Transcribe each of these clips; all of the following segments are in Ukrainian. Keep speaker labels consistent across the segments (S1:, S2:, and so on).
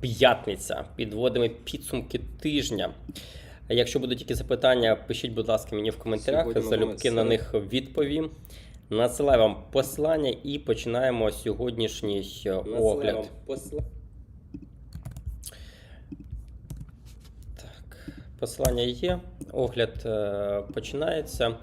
S1: п'ятниця. Підводимо підсумки тижня. Якщо будуть які запитання, пишіть, будь ласка, мені в коментарях.
S2: Сьогодні
S1: Залюбки на них відповім. Насилаю вам посилання і починаємо сьогоднішній е, огляд. Так, посилання є. Огляд е, починається.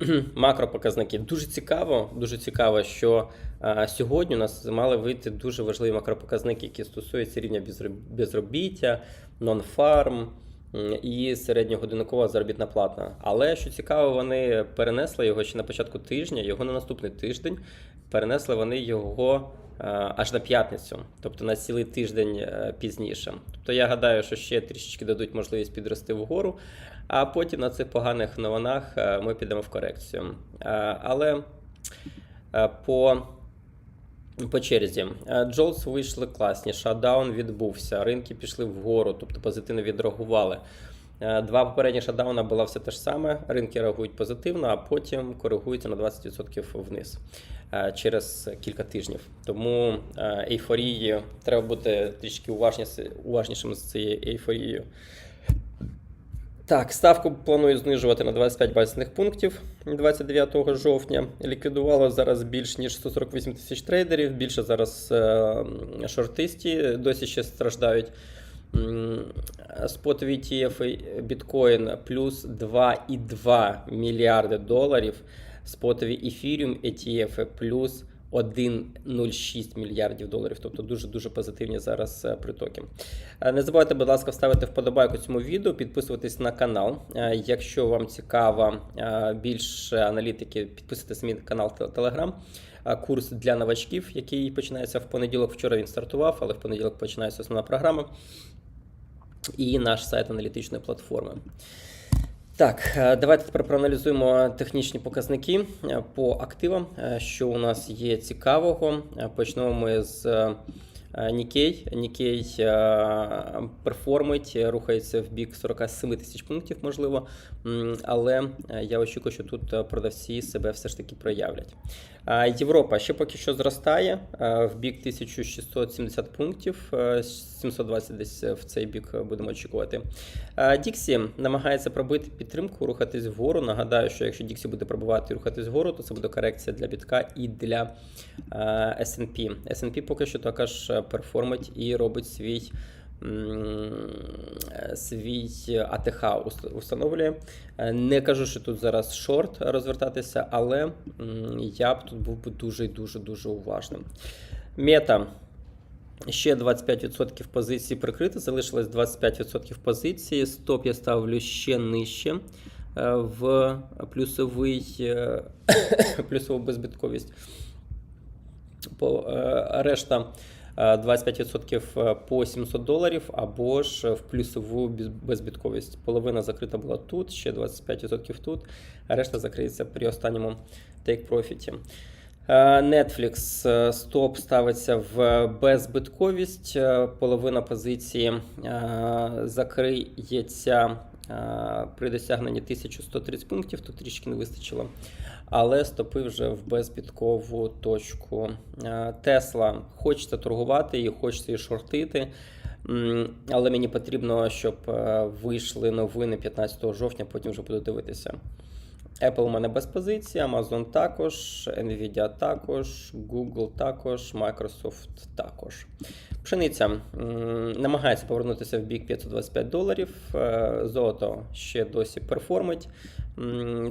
S1: Макропоказники. Дуже цікаво, дуже цікаво, що а, сьогодні у нас мали вийти дуже важливі макропоказники, які стосуються рівня безробіття, нон-фарм і середньогодинникова заробітна плата. Але що цікаво, вони перенесли його ще на початку тижня, його на наступний тиждень. Перенесли вони його аж на п'ятницю, тобто на цілий тиждень е, пізніше. Тобто я гадаю, що ще трішечки дадуть можливість підрости вгору, а потім на цих поганих новинах е, ми підемо в корекцію. Е, Але е, по по черзі. Е, Джолс вийшли класні, шатдаун відбувся, ринки пішли вгору, тобто позитивно відреагували. Е, Два попередні шатдауна було все те ж саме. Ринки реагують позитивно, а потім коригуються на 20% вниз е, через кілька тижнів. Тому е, ейфорії треба бути трішки уважнішим з цією ейфорією. Так, ставку планую знижувати на 25 базисних пунктів 29 жовтня. Ліквідувало зараз більш ніж 148 тисяч трейдерів. Більше зараз шортисті досі ще страждають. М, Спотові ETF біткоін плюс 2,2 мільярди доларів. Спотові ефіріум ETF плюс 1,06 мільярдів доларів. Тобто дуже дуже позитивні зараз е, притоки. Е, Не забувайте, будь ласка, ставити вподобайку цьому відео, підписуватись на канал. Якщо вам цікаво більше аналітики, підписуйтесь на мій канал Telegram. Курс для новачків, який починається в понеділок. Вчора він стартував, але в понеділок починається основна програма. І наш сайт аналітичної платформи. Так, е, давайте тепер проаналізуємо технічні показники е, по активам, е, що у нас є цікавого. Почнемо ми з е, Nikkei. Nikkei е, перформить, рухається в бік 47 тисяч пунктів, можливо. Але е, я очікую, що тут продавці себе все ж таки проявлять. Європа ще поки що зростає в бік 1670 пунктів, е, 720 десь в цей бік будемо очікувати. Діксі намагається пробити підтримку, рухатись вгору. Нагадаю, що якщо Діксі буде пробивати і рухатись вгору, то це буде корекція для бітка і для S&P. S&P поки що також перформить і робить свій. Свій АТХ установлює. Е, Не кажу, що тут зараз шорт розвертатися, але я б тут був би дуже і дуже уважним. Мета Ще 25% позицій прикрито, залишилось 25% позиції. Стоп я ставлю ще нижче е, в плюсовий, е, плюсову безбитковість. Решта 25% по 700 доларів або ж в плюсову без- безбітковість. Половина закрита була тут, ще 25% тут, а решта закриється при останньому take-профіті. Е, Netflix е, стоп ставиться в беззбитковість. Е, Половина позиції е, закриється е, при досягненні 1130 пунктів, тут трішки не вистачило. Але стопи вже в безбіткову точку. Тесла хочеться торгувати і хочеться її шортити. Але мені потрібно, щоб е, вийшли новини 15 жовтня, потім вже буду дивитися. Apple у мене без позиції, Amazon також, Nvidia також, Google також, Microsoft також. Пшениця намагається повернутися в бік 525 доларів. Е, Золото ще досі перформить.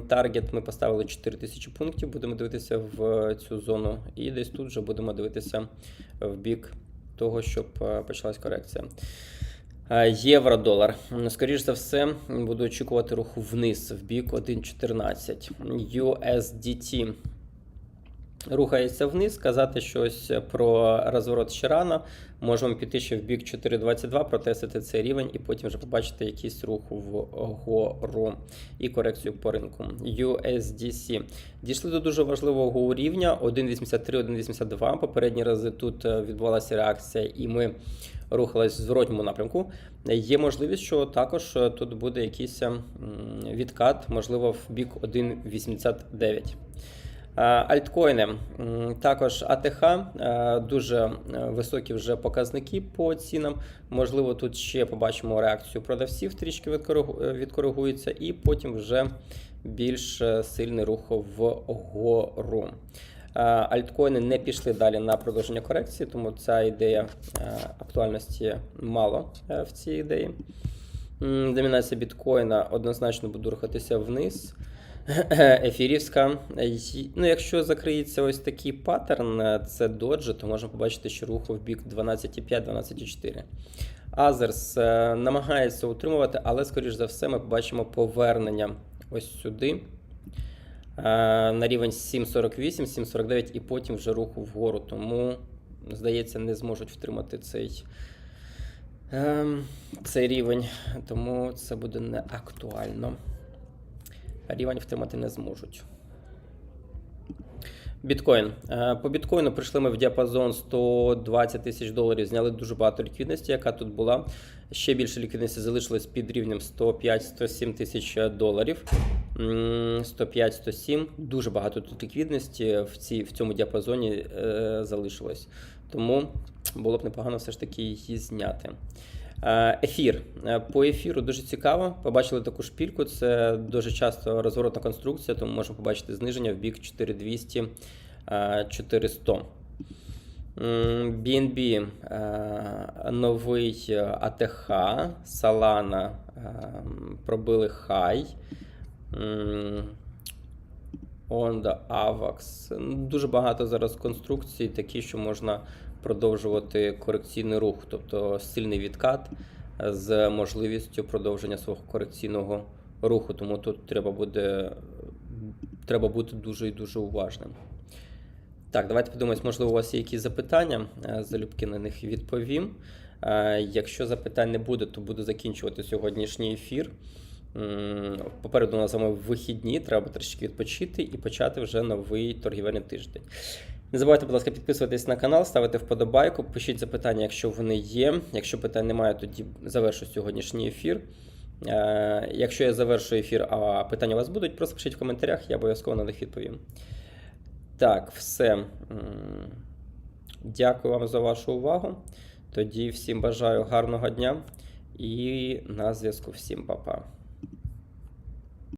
S1: Таргет ми поставили 4000 пунктів, будемо дивитися в цю зону. І десь тут вже будемо дивитися в бік того, щоб е, почалась корекція. Е, Євро-долар. М, Скоріш за все, буду очікувати руху вниз в бік 1.14. USDT рухається вниз. Казати щось про розворот ще рано. Можемо піти ще в бік 4.22, протестити цей рівень і потім вже побачити якийсь рух вгору і корекцію по ринку. USDC. Дійшли до дуже важливого рівня 1.83-1.82. Попередні рази тут е, відбувалася реакція, і ми рухались в зворотньому напрямку. Є можливість, що також е, тут буде якийсь відкат, можливо, в бік 1.89. Е, Альткоїни. Також АТХ, е, дуже е, високі вже показники по цінам. Можливо, тут ще побачимо реакцію продавців, трішки відкоригу- відкоригується, і потім вже більш сильний рух вгору. Альткоїни не пішли далі на продовження корекції, тому ця ідея актуальності мало в цій ідеї. Домінація біткоїна однозначно буде рухатися вниз. Ефірівська. Ну, якщо закриється ось такий паттерн, е, це доджі, то можна побачити, що руху в бік 12,5-12,4. Азерс е, намагається утримувати, але, скоріш за все, ми побачимо повернення ось сюди. е, На рівень 7,48, 7,49 і потім вже руху вгору. Тому, здається, не зможуть втримати цей, ем, цей рівень. Тому це буде не актуально рівень втримати не зможуть. Біткоін. Е, По біткоїну прийшли ми в діапазон 120 тисяч доларів. Зняли дуже багато ліквідності, яка тут була. Ще більше ліквідності залишилось під рівнем 105-107 тисяч доларів. 105-107. Дуже багато тут ліквідності в, цій, в цьому діапазоні е, залишилось. Тому було б непогано все ж таки її зняти. Е, Ефір. Е, По ефіру дуже цікаво. Побачили таку шпільку. Це дуже часто розворотна конструкція, тому можемо побачити зниження в бік 4200 е, 400. BNB е, новий АТХ, Solana е, пробили хай. М, Onda, AVAX. Дуже багато зараз конструкцій, такі, що можна продовжувати корекційний рух, тобто сильний відкат з можливістю продовження свого корекційного руху. Тому тут треба буде треба бути дуже і дуже уважним. Так, давайте подивимось, можливо, у вас є якісь запитання. Е, Залюбки на них відповім. Е, Якщо запитань не буде, то буду закінчувати сьогоднішній ефір. Попереду нас з вихідні, треба трішки відпочити і почати вже новий торгівельний тиждень. Не забувайте, будь ласка, підписуватись на канал, ставити вподобайку, пишіть запитання, якщо вони є. Якщо питань немає, тоді завершу сьогоднішній ефір. Е, Якщо я завершу ефір, а питання у вас будуть, просто пишіть в коментарях, я обов'язково на них відповім. Так, все. Дякую вам за вашу увагу. Тоді всім бажаю гарного дня і на зв'язку всім па-па.